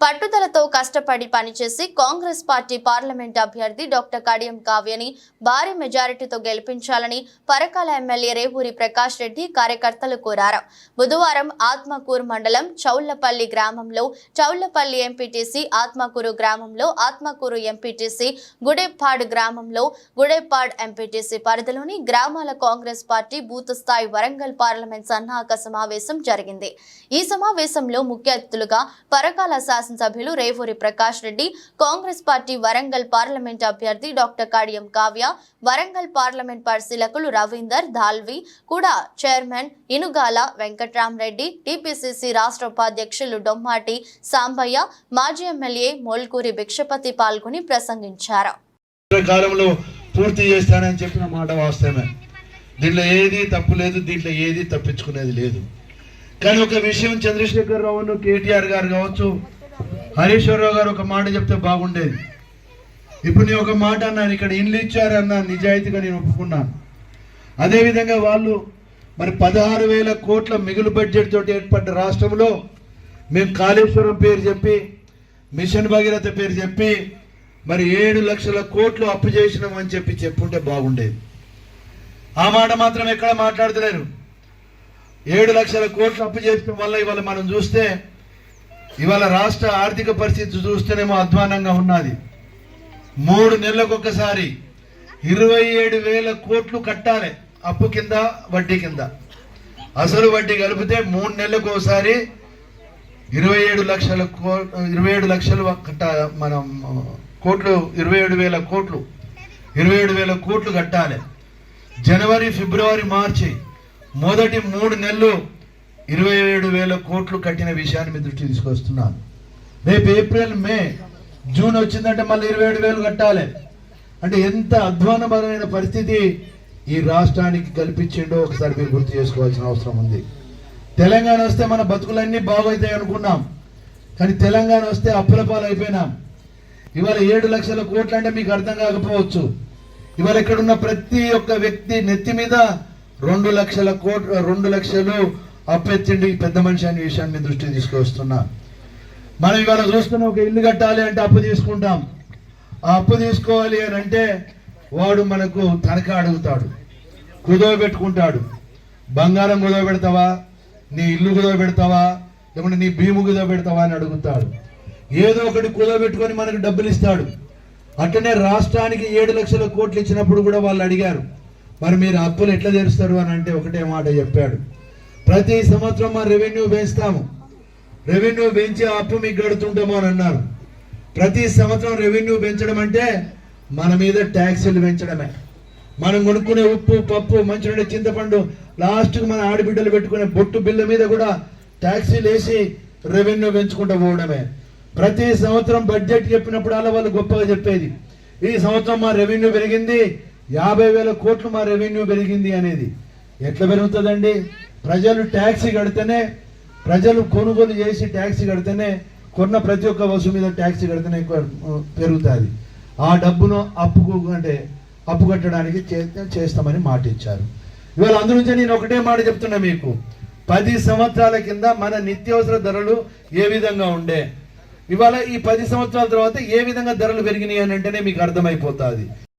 పట్టుదలతో కష్టపడి పనిచేసి కాంగ్రెస్ పార్టీ పార్లమెంట్ అభ్యర్థి డాక్టర్ కడియం కావ్యని భారీ మెజారిటీతో గెలిపించాలని పరకాల ఎమ్మెల్యే రేవూరి ప్రకాష్ రెడ్డి కార్యకర్తలు కోరారు. బుధవారం ఆత్మకూరు మండలం చౌళ్ళపల్లి గ్రామంలో చౌళ్ళపల్లి ఎంపీటీసీ ఆత్మకూరు గ్రామంలో ఆత్మకూరు ఎంపీటీసీ గుడెప్పాడ్ గ్రామంలో గుడెప్పాడ్ ఎంపీటీసీ పరిధిలోని గ్రామాల కాంగ్రెస్ పార్టీ బూత్ స్థాయి వరంగల్ పార్లమెంట్ సన్నాహక సమావేశం జరిగింది. ఈ సమావేశంలో ముఖ్య అతిథులుగా పరకాల శాసనసభ్యులు రేవూరి ప్రకాష్ రెడ్డి కాంగ్రెస్ పార్టీ వరంగల్ పార్లమెంట్ అభ్యర్థి డాక్టర్ కాడియం కావ్య వరంగల్ పార్లమెంట్ పరిశీలకులు రవీందర్ దాల్వి కూడా చైర్మన్ ఇనుగాల వెంకట్రామరెడ్డి టీపీసీసీ రాష్ట్ర ఉపాధ్యక్షులు డొమ్మాటి సాంబయ్య మాజీ ఎమ్మెల్యే మోల్కూరి భిక్షపతి పాల్గొని ప్రసంగించారు. కాలంలో పూర్తి చేస్తానని చెప్పిన మాట వాస్తవమే. దీంట్లో ఏది తప్పు లేదు దీంట్లో ఏది తప్పించుకునేది లేదు. కానీ ఒక విషయం చంద్రశేఖర్ రావును కేటీఆర్ గారు కావచ్చు హరీశ్వరరావు గారు ఒక మాట చెప్తే బాగుండేది. ఇప్పుడు నేను ఒక మాట అన్నాను ఇక్కడ ఇండ్లు ఇచ్చారన్న నిజాయితీగా నేను ఒప్పుకున్నాను. అదేవిధంగా వాళ్ళు మరి పదహారు వేల కోట్ల మిగులు బడ్జెట్ తోటి ఏర్పడ్డ రాష్ట్రంలో మేము కాళేశ్వరం పేరు చెప్పి మిషన్ భగీరథ పేరు చెప్పి మరి ఏడు లక్షల కోట్లు అప్పు చేసినాం అని చెప్పి చెప్పుంటే బాగుండేది. ఆ మాట మాత్రం ఎక్కడ మాట్లాడతలేరు. ఏడు లక్షల కోట్లు అప్పు చేసిన వల్ల ఇవాళ మనం చూస్తే ఇవాళ రాష్ట్ర ఆర్థిక పరిస్థితి చూస్తేనేమో అధ్వానంగా ఉన్నది. మూడు నెలలకు ఒకసారి ఇరవై ఏడు వేల కోట్లు కట్టాలి అప్పు కింద వడ్డీ కింద. అసలు వడ్డీ కలిపితే మూడు నెలలకు ఒకసారి ఇరవై ఏడు లక్షల కో ఇరవై ఏడు లక్షలు కట్ట మనం కోట్లు ఇరవై ఏడు వేల కోట్లు. ఇరవై ఏడు వేల కోట్లు కట్టాలి. జనవరి ఫిబ్రవరి మార్చి మొదటి మూడు నెలలు ఇరవై ఏడు వేల కోట్లు కట్టిన విషయాన్ని మీ దృష్టి తీసుకొస్తున్నాను. రేపు ఏప్రిల్ మే జూన్ వచ్చిందంటే మళ్ళీ ఇరవై ఏడు వేలు కట్టాలి. అంటే ఎంత అధ్వానపరమైన పరిస్థితి ఈ రాష్ట్రానికి కల్పించిండో ఒకసారి మీరు గుర్తు చేసుకోవాల్సిన అవసరం ఉంది. తెలంగాణ వస్తే మన బతుకులన్నీ బాగవుతాయి అనుకున్నాం. కానీ తెలంగాణ వస్తే అప్పుల అయిపోయినాం ఇవాళ ఏడు లక్షల కోట్లు అంటే మీకు అర్థం కాకపోవచ్చు. ఇవాళ ఇక్కడ ఉన్న ప్రతి ఒక్క వ్యక్తి నెత్తి మీద రెండు లక్షల కోట్లు రెండు లక్షలు అప్పెత్తిండి పెద్ద మనిషి అనే విషయాన్ని దృష్టి దృష్టికి తీసుకొస్తున్నా మనం ఇవాళ చూస్తున్న ఒక ఇల్లు కట్టాలి అంటే అప్పు తీసుకుంటాం. ఆ అప్పు తీసుకోవాలి అని అంటే వాడు మనకు తనఖా అడుగుతాడు. కుదవ పెట్టుకుంటాడు. బంగారం కుదవ పెడతావా? నీ ఇల్లు కుదవ పెడతావా? లేకుంటే నీ భీము కుదవ పెడతావా అని అడుగుతాడు. ఏదో ఒకటి కుదవ పెట్టుకొని మనకు డబ్బులు ఇస్తాడు. అట్లనే రాష్ట్రానికి ఏడు లక్షల కోట్లు ఇచ్చినప్పుడు కూడా వాళ్ళు అడిగారు మరి మీరు అప్పులు ఎట్లా తెరుస్తారు? అని అంటే ఒకటే మాట చెప్పాడు. ప్రతి సంవత్సరం మా రెవెన్యూ పెంచుతాము రెవెన్యూ పెంచి అప్పు మీకు గడుతుంటాము అని అన్నారు. ప్రతి సంవత్సరం రెవెన్యూ పెంచడం అంటే మన మీద ట్యాక్సీలు పెంచడమే మనం కొనుక్కునే ఉప్పు పప్పు మంచినీళ్ళ చింతపండు లాస్ట్కి మన ఆడబిడ్డలు పెట్టుకునే బొట్టు బిల్ల మీద కూడా ట్యాక్సీలు వేసి రెవెన్యూ పెంచుకుంటూ పోవడమే. ప్రతి సంవత్సరం బడ్జెట్ చెప్పినప్పుడు అలా వాళ్ళు గొప్పగా చెప్పేది. ఈ సంవత్సరం మా రెవెన్యూ పెరిగింది యాభై వేల కోట్లు మా రెవెన్యూ పెరిగింది అనేది. ఎట్లా పెరుగుతుందండి? ప్రజలు ట్యాక్సీ కడితేనే ప్రజలు కొనుగోలు చేసి ట్యాక్సీ కడితేనే కొన్న ప్రతి ఒక్క వస్తువు మీద ట్యాక్సీ కడితేనే ఎక్కువ పెరుగుతుంది. ఆ డబ్బును అప్పుకు అంటే అప్పు కట్టడానికి చేస్తామని మాట ఇచ్చారు. ఇవాళ అందు నుంచి నేను ఒకటే మాట చెప్తున్నా మీకు. పది సంవత్సరాల కింద మన నిత్యావసర ధరలు ఏ విధంగా ఉండే? ఇవాళ ఈ పది సంవత్సరాల తర్వాత ఏ విధంగా ధరలు పెరిగినాయి అని అంటేనే మీకు అర్థమైపోతుంది.